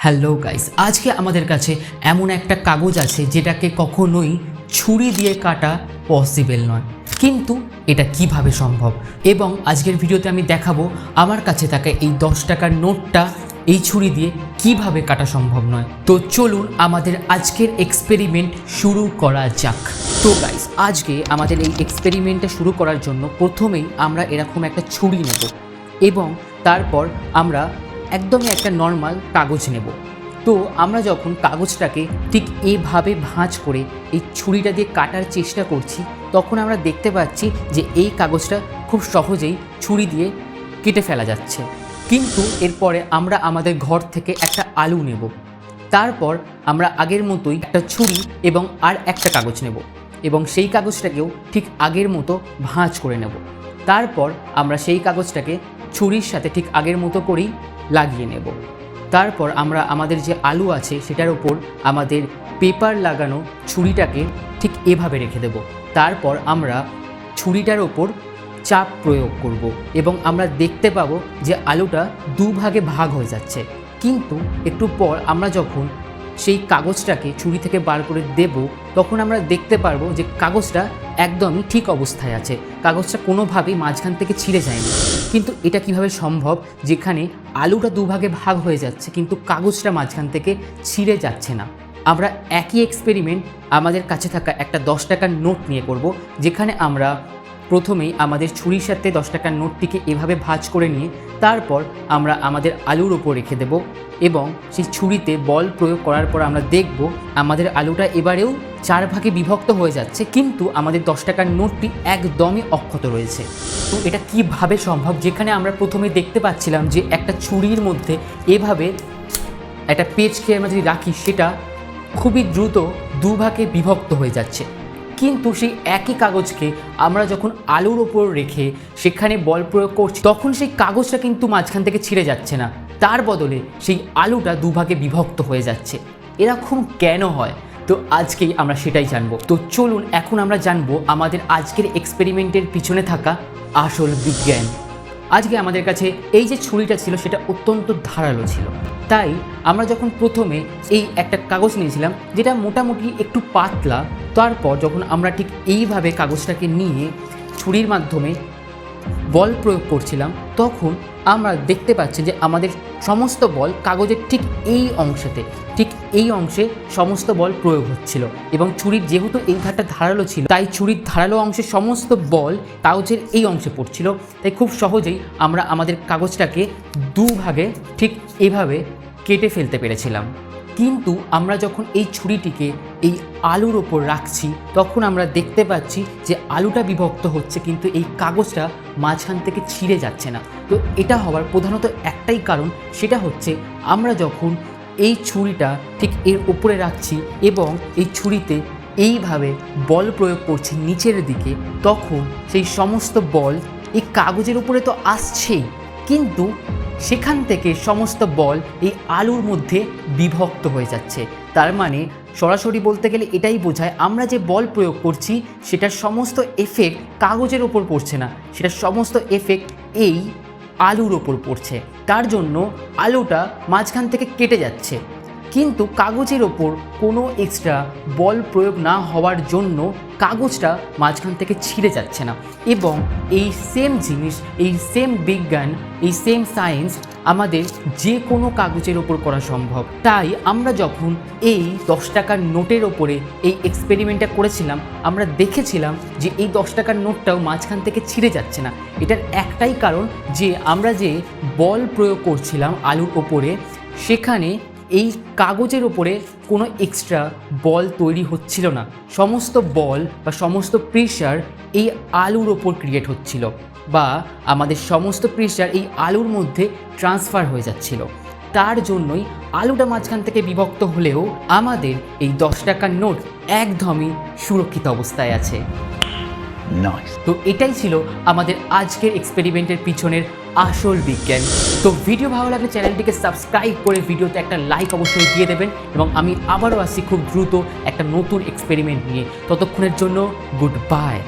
Hello guys আজকে আমাদের কাছে এমন একটা কাগজ আছে যেটাকে কখনোই ছুরি দিয়ে কাটা পসিবল নয়। কিন্তু এটা কীভাবে সম্ভব? এবং আজকের ভিডিওতে আমি দেখাবো আমার কাছে থাকা এই দশ টাকার নোটটা এই ছুরি দিয়ে কীভাবে কাটা সম্ভব নয়। তো চলুন আমাদের আজকের এক্সপেরিমেন্ট শুরু করা যাক। তো গাইস আজকে আমাদের এই এক্সপেরিমেন্টটা শুরু করার জন্য প্রথমেই আমরা এরকম একটা ছুরি নেব এবং তারপর আমরা একদমই একটা নর্মাল কাগজ নেব। তো আমরা যখন কাগজটাকে ঠিক এভাবে ভাঁজ করে এই ছুরিটা দিয়ে কাটার চেষ্টা করছি, তখন আমরা দেখতে পাচ্ছি যে এই কাগজটা খুব সহজেই ছুরি দিয়ে কেটে ফেলা যাচ্ছে। কিন্তু এরপরে আমরা আমাদের ঘর থেকে একটা আলু নেব। তারপর আমরা আগের মতোই একটা ছুরি এবং আর একটা কাগজ নেব এবং সেই কাগজটাকেও ঠিক আগের মতো ভাঁজ করে নেব। তারপর আমরা সেই কাগজটাকে ছুরির সাথে ঠিক আগের মতো করেই লাগিয়ে নেব। তারপর আমরা আমাদের যে আলু আছে সেটার ওপর আমাদের পেপার লাগানো ছুরিটাকে ঠিক এভাবে রেখে দেব। তারপর আমরা ছুরিটার ওপর চাপ প্রয়োগ করব এবং আমরা দেখতে পাবো যে আলুটা দুভাগে ভাগ হয়ে যাচ্ছে। কিন্তু একটু পর আমরা যখন সেই কাগজটাকে ছুরি থেকে বার করে দেব, তখন আমরা দেখতে পারব যে কাগজটা একদমই ঠিক অবস্থায় আছে। কাগজটা কোনোভাবেই মাঝখান থেকে ছিঁড়ে যায়নি। কিন্তু এটা কীভাবে সম্ভব? যেখানে আলুটা দুভাগে ভাগ হয়ে যাচ্ছে, কিন্তু কাগজটা মাঝখান থেকে ছিঁড়ে যাচ্ছে না। আমরা একই এক্সপেরিমেন্ট আমাদের কাছে থাকা একটা দশ টাকার নোট নিয়ে করব, যেখানে আমরা প্রথমেই আমাদের ছুরির সাথে দশ টাকার নোটটিকে এভাবে ভাঁজ করে নিয়ে তারপর আমরা আমাদের আলুর ওপর রেখে দেব এবং সেই ছুরিতে বল প্রয়োগ করার পর আমরা দেখব আমাদের আলুটা এবারেও চার ভাগে বিভক্ত হয়ে যাচ্ছে, কিন্তু আমাদের দশ টাকার নোটটি একদমই অক্ষত রয়েছে। তো এটা কীভাবে সম্ভব? যেখানে আমরা প্রথমে দেখতে পাচ্ছিলাম যে একটা ছুরির মধ্যে এভাবে একটা পেজ খেয়ে আমরা যদি রাখি, সেটা খুবই দ্রুত দুভাগে বিভক্ত হয়ে যাচ্ছে। কিন্তু সেই একই কাগজকে আমরা যখন আলুর ওপর রেখে সেখানে বল প্রয়োগ করছি, তখন সেই কাগজটা কিন্তু মাঝখান থেকে ছিঁড়ে যাচ্ছে না। তার বদলে সেই আলুটা দুভাগে বিভক্ত হয়ে যাচ্ছে। এরকম কেন হয়? তো আজকেই আমরা সেটাই জানব। তো চলুন, এখন আমরা জানব আমাদের আজকের এক্সপেরিমেন্টের পিছনে থাকা আসল বিজ্ঞান। আজকে আমাদের কাছে এই যে ছুরিটা ছিল, সেটা অত্যন্ত ধারালো ছিল। তাই আমরা যখন প্রথমে এই একটা কাগজ নিয়েছিলাম, যেটা মোটামুটি একটু পাতলা, তারপর যখন আমরা ঠিক এইভাবে কাগজটাকে নিয়ে ছুরির মাধ্যমে বল প্রয়োগ করছিলাম, তখন আমরা দেখতে পাচ্ছি যে আমাদের সমস্ত বল কাগজের ঠিক এই অংশেতে, ঠিক এই অংশে সমস্ত বল প্রয়োগ হচ্ছিল এবং ছুরির যেহেতু এই ধারটা ধারালো ছিল, তাই ছুরির ধারালো অংশে সমস্ত বল কাগজের এই অংশে পড়ছিল। তাই খুব সহজেই আমরা আমাদের কাগজটাকে দুভাগে ঠিক এভাবে কেটে ফেলতে পেরেছিলাম। কিন্তু আমরা যখন এই ছুরিটিকে, এই আলুর ওপর রাখছি, তখন আমরা দেখতে পাচ্ছি যে আলুটা বিভক্ত হচ্ছে, কিন্তু এই কাগজটা মাঝখান থেকে ছিঁড়ে যাচ্ছে না। তো এটা হওয়ার প্রধানত একটাই কারণ, সেটা হচ্ছে আমরা যখন এই ছুরিটা ঠিক এর উপরে রাখছি এবং এই ছুরিতে এইভাবে বল প্রয়োগ করছি নিচের দিকে, তখন সেই সমস্ত বল এই কাগজের উপরে তো আসছেই। কিন্তু সেখান থেকে সমস্ত বল এই আলুর মধ্যে বিভক্ত হয়ে যাচ্ছে। তার মানে সরাসরি বলতে গেলে এটাই বোঝায়, আমরা যে বল প্রয়োগ করছি, সেটার সমস্ত এফেক্ট কাগজের ওপর পড়ছে না। সেটার সমস্ত এফেক্ট এই আলুর ওপর পড়ছে। তার জন্য আলুটা মাঝখান থেকে কেটে যাচ্ছে। কিন্তু কাগজের ওপর কোনো এক্সট্রা বল প্রয়োগ না হওয়ার জন্য কাগজটা মাঝখান থেকে ছিঁড়ে যাচ্ছে না। এবং এই সেম জিনিস, এই সেম বিজ্ঞান, এই সেম সায়েন্স আমাদের যে কোনো কাগজের ওপর করা সম্ভব। তাই আমরা যখন এই দশ টাকার নোটের ওপরে এই এক্সপেরিমেন্টটা করেছিলাম, আমরা দেখেছিলাম যে এই দশ টাকার নোটটাও মাঝখান থেকে ছিঁড়ে যাচ্ছে না। এটার একটাই কারণ যে আমরা যে বল প্রয়োগ করছিলাম আলুর ওপরে, সেখানে এই কাগজের ওপরে কোনো এক্সট্রা বল তৈরি হচ্ছিল না। সমস্ত বল বা সমস্ত প্রেশার এই আলুর ওপর ক্রিয়েট হচ্ছিল বা আমাদের সমস্ত প্রেশার এই আলুর মধ্যে ট্রান্সফার হয়ে যাচ্ছিল। তার জন্যই আলুটা মাঝখান থেকে বিভক্ত হলেও আমাদের এই দশ টাকার নোট একদমই সুরক্ষিত অবস্থায় আছে। Nice. তো এটাই ছিল আমাদের আজকের এক্সপেরিমেন্টের পিছনের আসল বিজ্ঞান। তো ভিডিও ভালো লাগলে চ্যানেলটিকে সাবস্ক্রাইব করে ভিডিওতে একটা লাইক অবশ্যই দিয়ে দেবেন এবং আমি আবারও আসছি খুব দ্রুত একটা নতুন এক্সপেরিমেন্ট নিয়ে। ততক্ষণের জন্য গুড বাই